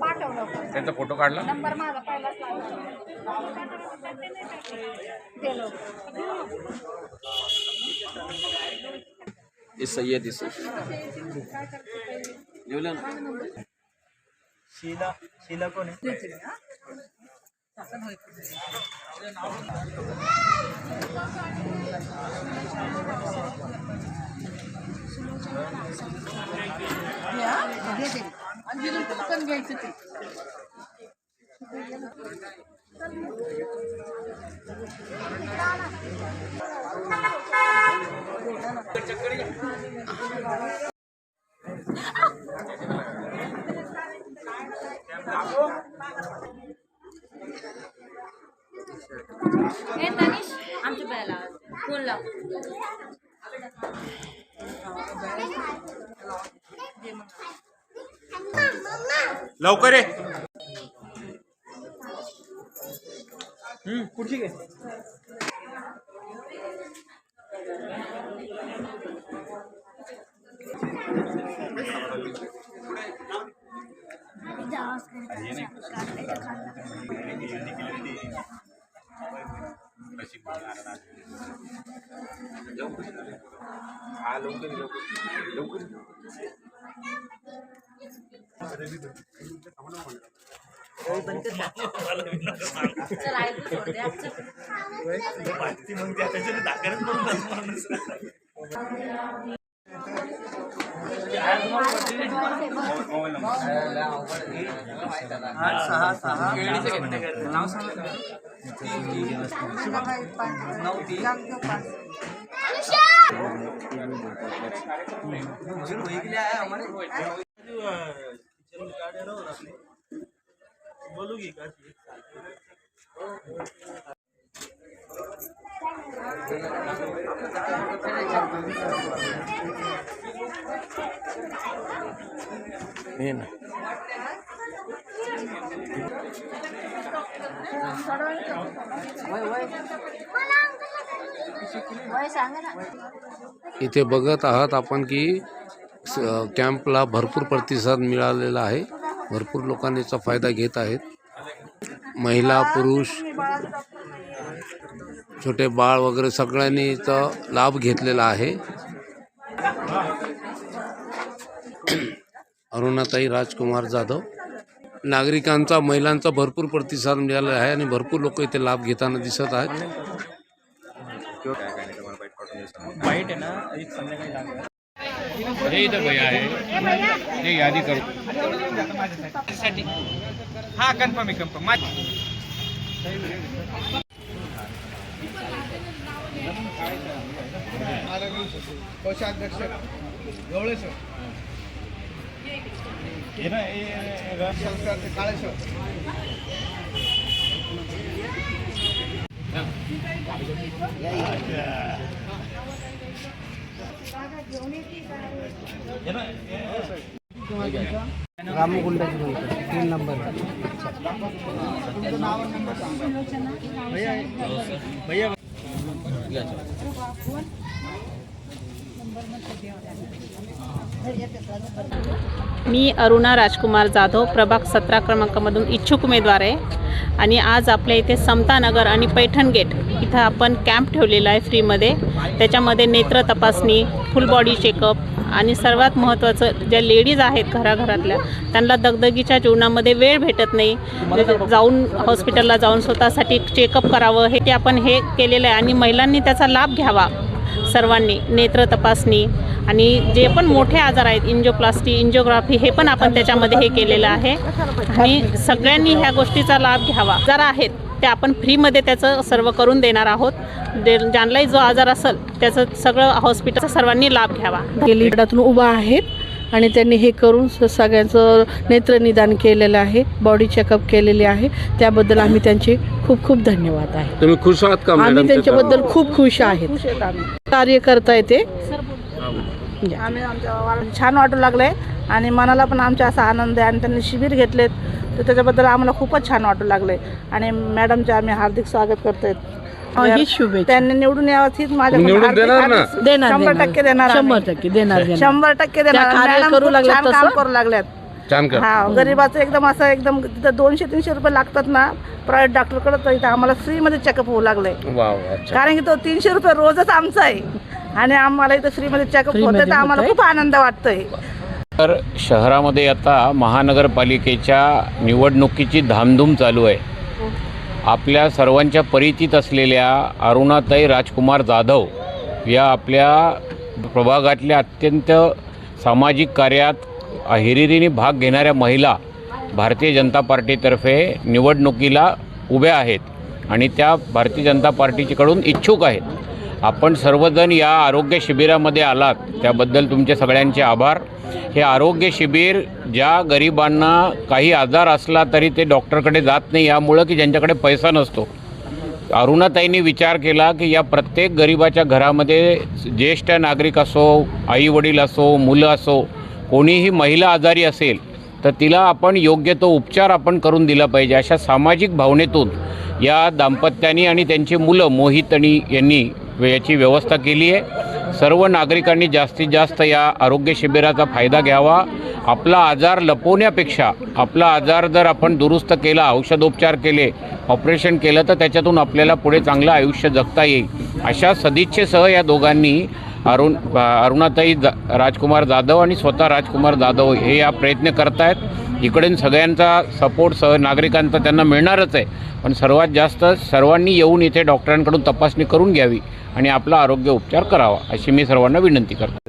पाठवलं. त्यांचा फोटो काढला? नंबर माझा पहिलाच लागला. गेलो. सय्यद लिहिलं ना शीला शीला कोण आहे हे पहिला फोन लाव लवकर ये हम्म, पुढची घे चल आई तू सोड दे आमचं. ती मग त्या त्याच्याने दाखवत पण नाही माणूस. आठ सहा सहा नाव सांगा नऊ तीन जो वही के लिए आया हमारे किचन में गाड़ी रहो और अपने बोलूगी का हे ना वय सांगा ना इथे बघत आहात आपण की स- कॅम्पला भरपूर प्रतिसाद मिळालेला आहे. भरपूर लोकांनी याचा फायदा घेत आहेत. महिला पुरुष छोटे बाळ वगैरे सगळ्यांनी याचा लाभ घेतलेला आहे. अरुणाताई राजकुमार जाधव. नागरिकांचा महिलांचा भरपूर प्रतिसाद मिळालेला आहे आणि भरपूर लोक इथे लाभ घेताना दिसत आहेत. वाईट आहे ना एक संध्याकाळी लागेल हे इथं भैया आहे हे यादी करू हा कन्फर्म आहे कन्फर्म माझ कोषाध्यक्ष गवळे सर हे ना रामगुंडाची तीन नंबर भैया भैया। मी अरुणा राजकुमार जाधव प्रभाग सतरा क्रमांकामधून इच्छुक उमेदवार आहे. आणि आज आपल्या इथे समतानगर आणि पैठण गेट इथं आपण कॅम्प ठेवलेला आहे फ्रीमध्ये. त्याच्यामध्ये नेत्र तपासणी फुल बॉडी चेकअप आणि सर्वात महत्त्वाचं ज्या लेडीज आहेत घराघरातल्या त्यांना दगदगीच्या जीवनामध्ये वेळ भेटत नाही. जाऊन हॉस्पिटलला जाऊन स्वतःसाठी चेकअप करावं हे ते आपण हे केलेलं आहे. आणि महिलांनी त्याचा लाभ घ्यावा. सर्वांनी नेत्र तपासणी आणि जे पण मोठे आजार आहेत इंजिओप्लास्टी इंजिओग्राफी हे पण आपण त्याच्यामध्ये हे केलेलं आहे. आणि सगळ्यांनी ह्या गोष्टीचा लाभ घ्यावा. जर आहेत ते आपण फ्रीमध्ये त्याचं सर्व करून देणार आहोत. दे ज्यांनाही जो आजार असेल त्याचं सगळं हॉस्पिटलचा सर्वांनी लाभ घ्यावा. गेली उभा आहेत. आणि त्यांनी हे करून सगळ्यांचं नेत्रनिदान केलेलं आहे बॉडी चेकअप केलेले आहे. त्याबद्दल आम्ही त्यांचे खूप खूप धन्यवाद आहे. तुम्ही खुश आहात का आम्ही त्यांच्याबद्दल खूप खुश आहेत. कार्य करता येते आम्ही. आमच्या छान वाटू लागले आणि मनाला पण आमच्या असा आनंद आहे आणि त्यांनी शिबिर घेतलेत. तर त्याच्याबद्दल आम्हाला खूपच छान वाटू लागले आणि मॅडमचे आम्ही हार्दिक स्वागत करतोय. त्यांनी निवडून यावं हीच माझ्या शंभर देणार. टक्के देणार शंभर. टक्के देणार. शंभर टक्के देणार. करू लागल्यात हा गरीबाचं एकदम असं एकदम तिथं दोनशे तीनशे रुपये लागतात ना प्रायव्हेट डॉक्टरकडे तर इथं आम्हाला फ्रीमध्ये चेकअप होऊ लागलंय. वा वा अच्छा. कारण की तो तीनशे रुपये रोजच आमचा आहे. आणि आम्हाला इथं फ्रीमध्ये चेकअप Free होतं तर आम्हाला होतंय. खूप आनंद वाटतोय. तर शहरामध्ये आता महानगरपालिकेच्या निवडणुकीची धामधूम चालू आहे. आपल्या सर्वांच्या परिचित असलेल्या अरुणाताई राजकुमार जाधव या आपल्या प्रभागातल्या अत्यंत सामाजिक कार्यात हिरिरीने भाग घेणाऱ्या महिला भारतीय जनता पार्टीतर्फे निवडणुकीला उभ्या आहेत आणि त्या भारतीय जनता पार्टीकडून इच्छुक आहेत. आपण सर्वजण या आरोग्य शिबिरामध्ये आलात. त्याबद्दल तुमचे सगळ्यांचे आभार. हे आरोग्य शिबिर ज्या गरिबांना काही आजार असला तरी ते डॉक्टरकडे जात नाही यामुळं की ज्यांच्याकडे पैसा नसतो. अरुणाताईंनी विचार केला की या प्रत्येक गरिबाच्या घरामध्ये ज्येष्ठ नागरिक असो आई वडील असो मुलं असो कोणीही महिला आजारी असेल तर तिला आपण योग्य तो उपचार आपण करून दिला पाहिजे. अशा सामाजिक भावनेतून या दाम्पत्यानी आणि त्यांची मुलं मोहितनी यांनी याची व्यवस्था केली आहे. सर्व नागरिकांनी जास्तीत जास्त या आरोग्य शिबिराचा फायदा घ्यावा. आपला आजार लपवण्यापेक्षा आपला आजार जर आपण दुरुस्त केला औषधोपचार केले ऑपरेशन केलं तर त्याच्यातून आपल्याला पुढे चांगलं आयुष्य जगता येईल. अशा सदिच्छेसह या दोघांनी अरुण अरुणाताई जा राजकुमार जाधव आणि स्वतः राजकुमार जाधव हे या प्रयत्न करत आहेत इकडून सगळ्यांचा सपोर्ट सह नागरिकांचा त्यांना मिळणारच आहे. पण सर्वात जास्त सर्वांनी येऊन इथे डॉक्टरांकडून तपासणी करून घ्यावी आणि आपला आरोग्य उपचार करावा अशी मी सर्वांना विनंती करतो.